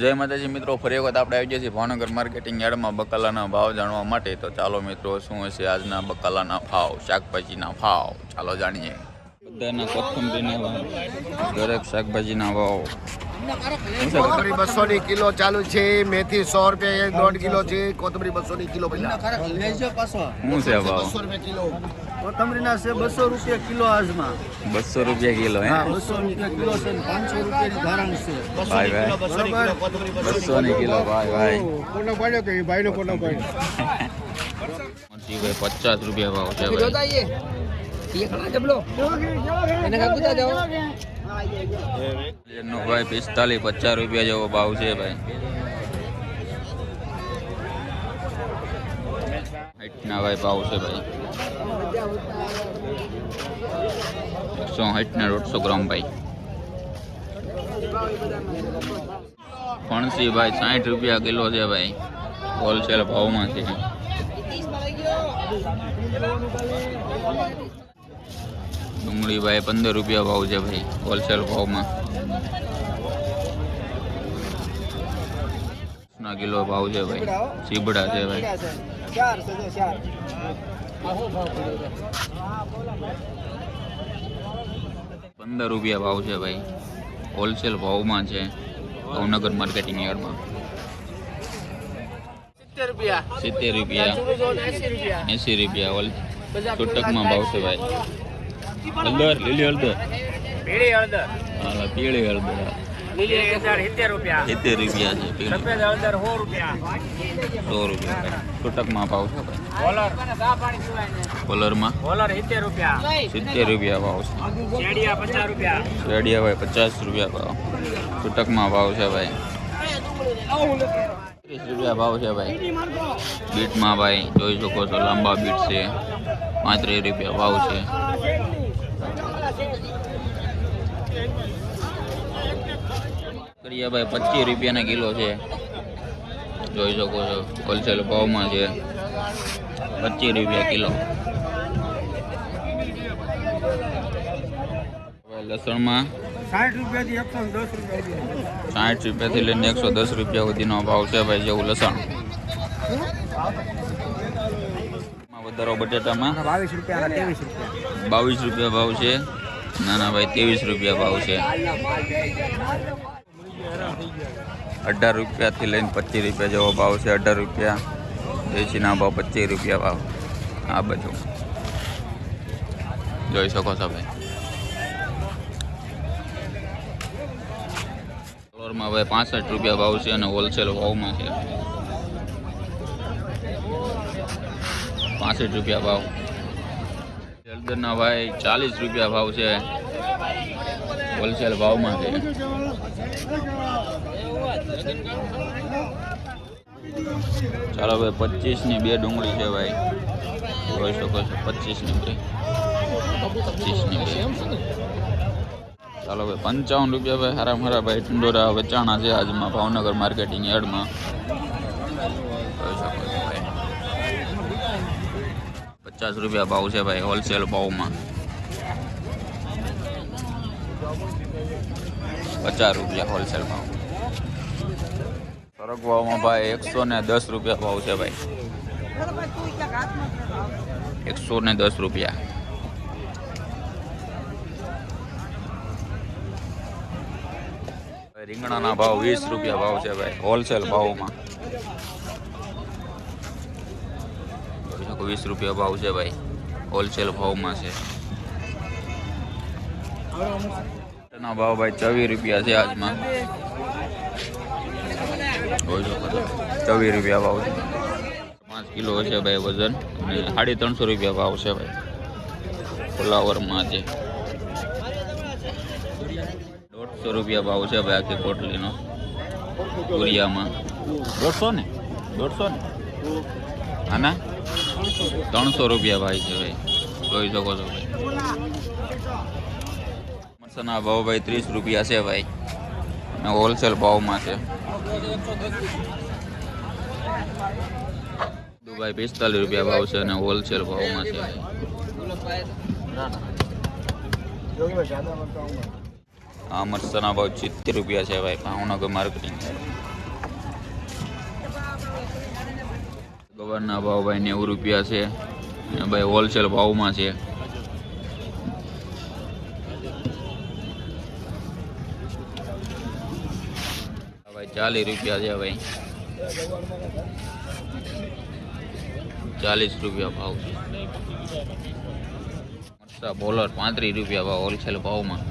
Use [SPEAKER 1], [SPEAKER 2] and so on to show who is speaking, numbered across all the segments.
[SPEAKER 1] જય માતાજી મિત્રો, ફરી વખત આપણે આવી જઈએ છીએ ભાવનગર માર્કેટિંગ યાર્ડમાં બકાલાના ભાવ જાણવા માટે. તો ચાલો મિત્રો, શું હશે આજના બકાલાના ભાવ, શાકભાજીના ભાવ? ચાલો જાણીએ. બધાના કોથંબરીના દરેક શાકભાજીના ભાવ
[SPEAKER 2] કોથમરી બસો ની કિલો ચાલુ છે મેથી સો રૂપિયા એક દોઢ કિલો છે કોથમરી બસો ની કિલો
[SPEAKER 1] શું છે ભાવ
[SPEAKER 2] બસો રૂપિયા કિલો.
[SPEAKER 3] કોથમરીના છે બસો રૂપિયા કિલો આજમાં.
[SPEAKER 1] બસો રૂપિયા કિલો હે?
[SPEAKER 3] હા બસો રૂપિયા કિલો છે પાંચસો રૂપિયા ધારણ છે.
[SPEAKER 1] ભાઈ ભાઈ
[SPEAKER 2] બસો કિલો કોથમરી
[SPEAKER 1] બસો ની કિલો ભાઈ ભાઈ.
[SPEAKER 2] કોનો પાડ્યો કે ભાઈ નો કોનો પાડ્યો?
[SPEAKER 1] પચાસ રૂપિયા ભાવ છે ભાઈ, પિસ્તાલીસ, પચાસ રૂપિયા જેવો ભાવ છે ભાઈ. હાઈટના ભાઈ ભાવ છે ભાઈ. એકસો સાઠ ને દોઢસો ભાઈ. ફણસી સાઠ રૂપિયા કિલો છે ભાઈ. હોલસેલ ભાવમાં છે. ડુંગળી ભાઈ પંદર રૂપિયા ભાવ છે ભાઈ હોલસેલ ભાવમાં. ના કિલો ભાવ છે ભાઈ ચીબડા છે ભાઈ. પંદર રૂપિયા ભાવ છે ભાઈ હોલસેલ ભાવમાં છે ભાવનગર માર્કેટિંગ યાર્ડમાં.
[SPEAKER 3] સિત્તેર રૂપિયા. એસી
[SPEAKER 1] એંસી રૂપિયા હોલ છૂટકમાં ભાવ છે ભાઈ. હળદર લીલી હળદર
[SPEAKER 3] પીળી હળદર
[SPEAKER 1] હાલા પીળી હળદર
[SPEAKER 3] સિત્તેર રૂપિયા.
[SPEAKER 1] છે
[SPEAKER 3] સફેદ હળદર સો રૂપિયા.
[SPEAKER 1] સો રૂપિયા. છૂટકમાં ભાવ છે કોલરમાં?
[SPEAKER 3] સિત્તેર રૂપિયા.
[SPEAKER 1] સિત્તેર રૂપિયા ભાવ છે.
[SPEAKER 3] શેડિયા પચાસ રૂપિયા.
[SPEAKER 1] ભાઈ પચાસ રૂપિયા ભાવ. છૂટકમાં ભાવ છે ભાઈ. ત્રીસ રૂપિયા ભાવ છે ભાઈ. બીટમાં ભાઈ જોઈ શકો છો લાંબા બીટ છે. પાંત્રીસ રૂપિયા ભાવ છે. કરિયા ભાઈ પચીસ રૂપિયાના કિલો છે. જોઈ શકો છો હોલસેલ ભાવમાં છે. પચીસ રૂપિયા કિલો. લસણમાં
[SPEAKER 3] સાઠ રૂપિયાથી એકસો દસ રૂપિયા
[SPEAKER 1] સાઠ રૂપિયાથી લઈને એકસો દસ રૂપિયા સુધીનો ભાવ છે ભાઈ જેવું લસણ. વધારો બટેટામાં
[SPEAKER 3] બાવીસ રૂપિયા.
[SPEAKER 1] બાવીસ રૂપિયા ભાવ છે. નાના ભાઈ, ત્રેવીસ રૂપિયા ભાવ છે. અઢાર રૂપિયાથી લઈને પચીસ રૂપિયા જેવો ભાવ છે, અઢાર રૂપિયા. દેશીના ભાવ પચીસ રૂપિયા ભાવ. આ બધું. જોઈ શકો છો ભાઈ. ફ્લોરમાં ભાઈ પાસઠ રૂપિયા ભાવ છે અને હોલસેલ ભાવમાં છે. પાસઠ રૂપિયા ભાવ. હળદરના ભાઈ ચાલીસ રૂપિયા ભાવ છે. હોલસેલ ભાવમાં છે ચાલો ભાઈ પચીસની બે ડુંગળી છે ભાઈ. જોઈ શકો છો, પચીસની બે. પચીસની બે. ચાલો ભાઈ પંચાવન રૂપિયા ભાઈ હારા મારા ભાઈ ઠંડોરા વેચાણા છે આજમાં ભાવનગર માર્કેટિંગ યાર્ડમાં. પચાસ રૂપિયા ભાવ છે ભાઈ હોલસેલ ભાવમાં. પચાસ રૂપિયા હોલસેલ ભાવ. સરગવામાં ભાઈ એકસો ને દસ રૂપિયા ભાવ છે ભાઈ. એકસો ને દસ રૂપિયા. રીંગણાના ભાવ વીસ રૂપિયા ભાવ છે ભાઈ હોલસેલ ભાવમાં. જોઈ વીસ રૂપિયા ભાવ છે ભાઈ. હોલસેલ ભાવમાં છે. ના ભાવ ભાઈ ચોવીસ રૂપિયા છે આજમાં. ચોવીસ રૂપિયા ભાવ છે. પાંચ કિલો છે ભાઈ વજન અને સાડી ત્રણસો રૂપિયા ભાવ છે ભાઈ. ફ્લાવરમાં છે. દોઢસો રૂપિયા ભાવ છે ભાઈ આખી કોટલીનો. કુરિયામાં દોઢસો ને દોઢસો ને? આના ત્રણસો રૂપિયા ભાઈ છે ભાઈ. જોઈ શકો છો ભાઈ. મરચાના ભાવ ભાઈ ત્રીસ રૂપિયા છે ભાઈ. અને હોલસેલ ભાવમાં છે. દુબઈ પિસ્તાલીસ રૂપિયા ભાવ છે અને હોલસેલ ભાવમાં છે આ મરસાના ભાવ સિત્તેર રૂપિયા છે ભાઈ. ભાવનગર માર્કેટિંગ ગવારના ભાવ ભાઈ નેવું રૂપિયા છે. અને ભાઈ હોલસેલ ભાવમાં છે. આ ભાઈ ચાલીસ રૂપિયા છે ભાઈ. ચાલીસ રૂપિયા ભાવ છે. મરચા બોલર પાંત્રીસ રૂપિયા ભાવ હોલસેલ ભાવમાં.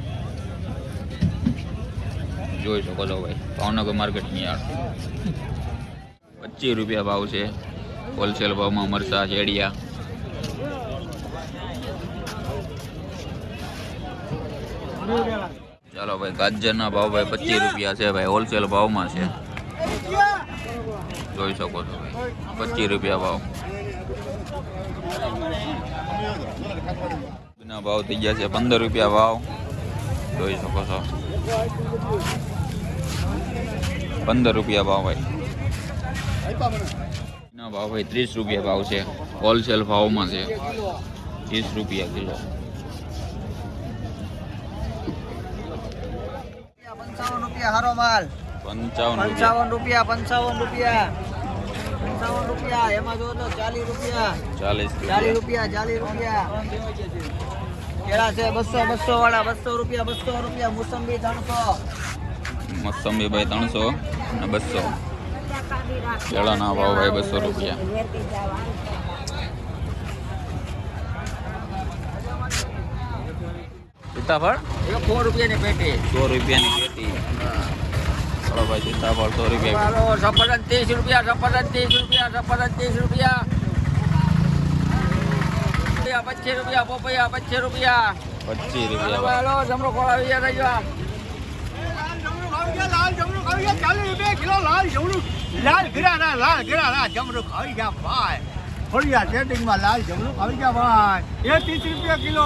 [SPEAKER 1] જોઈ શકો છો ભાઈ. ભાવનગર માર્કેટની યાર પચીસ રૂપિયા ભાવ છે. હોલસેલ ભાવમાં મરચા શેડિયા ચાલો ભાઈ, ગાજરના ભાવ ભાઈ પચીસ રૂપિયા છે ભાઈ, હોલસેલ ભાવમાં છે. જોઈ શકો છો ભાઈ, પચીસ રૂપિયા ભાવ. ના ભાવ થઈ ગયા છે પંદર રૂપિયા ભાવ. જોઈ શકો છો. પંદર રૂપિયા ભાવ ભાઈ. ના ભાવ ભાઈ ત્રીસ રૂપિયા ભાવ છે. હોલસેલ ભાવમાં છે. ત્રીસ રૂપિયા કિલો.
[SPEAKER 3] પંચાવન રૂપિયા હારો માલ.
[SPEAKER 1] પંચાવન
[SPEAKER 3] પંચાવન રૂપિયા પંચાવન રૂપિયા. પંચાવન રૂપિયા એમાં જો તો ચાલીસ રૂપિયા.
[SPEAKER 1] ચાલીસ
[SPEAKER 3] ચાલીસ
[SPEAKER 1] રૂપિયા
[SPEAKER 3] ચાલીસ રૂપિયા. કેળા છે બસો બસો વાળા બસો રૂપિયા બસો રૂપિયા મોસંબી ત્રણસો.
[SPEAKER 1] મોસંબી ભાઈ ત્રણસો અને બસો. કેળાના ભાવ ભાઈ બસો રૂપિયા. સીતાફળ?
[SPEAKER 3] સો રૂપિયાની પેટી.
[SPEAKER 1] સો રૂપિયાની પેટી. ચાલો ભાઈ સીતાફળ સો રૂપિયા.
[SPEAKER 3] હાલો સફરજન ત્રીસ રૂપિયા સફરજન ત્રીસ રૂપિયા સફરજન ત્રીસ રૂપિયા. રૂપિયા, પચીસ રૂપિયા પોપૈયા પચીસ રૂપિયા.
[SPEAKER 1] પચીસ રૂપિયા.
[SPEAKER 3] હાલો જમણો ખોળાવી ગયા ગયો
[SPEAKER 4] લાલ જમરૂક આવી ગયા ભાઈ. એ ત્રીસ રૂપિયા કિલો.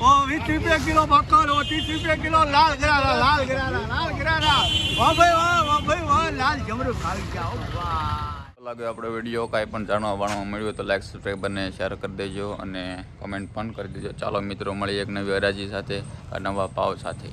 [SPEAKER 4] ઓ, વીસ રૂપિયા કિલો બકર ઓ, ત્રીસ રૂપિયા કિલો લાલ ગરારા લાલ ગરારા લાલ ગરારા વાહ ભાઈ, વાહ વાહ ભાઈ, વાહ, લાલ જમરૂક આવી ગયા, ઓ વાહ
[SPEAKER 1] લાગ્યો આપણો વીડિયો કાંઈ પણ જાણવા વાણવા મળ્યું તો લાઈક સબસ્ક્રાઈબ અને શેર કરી દેજો અને કમેન્ટ પણ કરી દેજો. ચાલો મિત્રો, મળીએ એક નવી અરાજી સાથે નવા પાવ સાથે.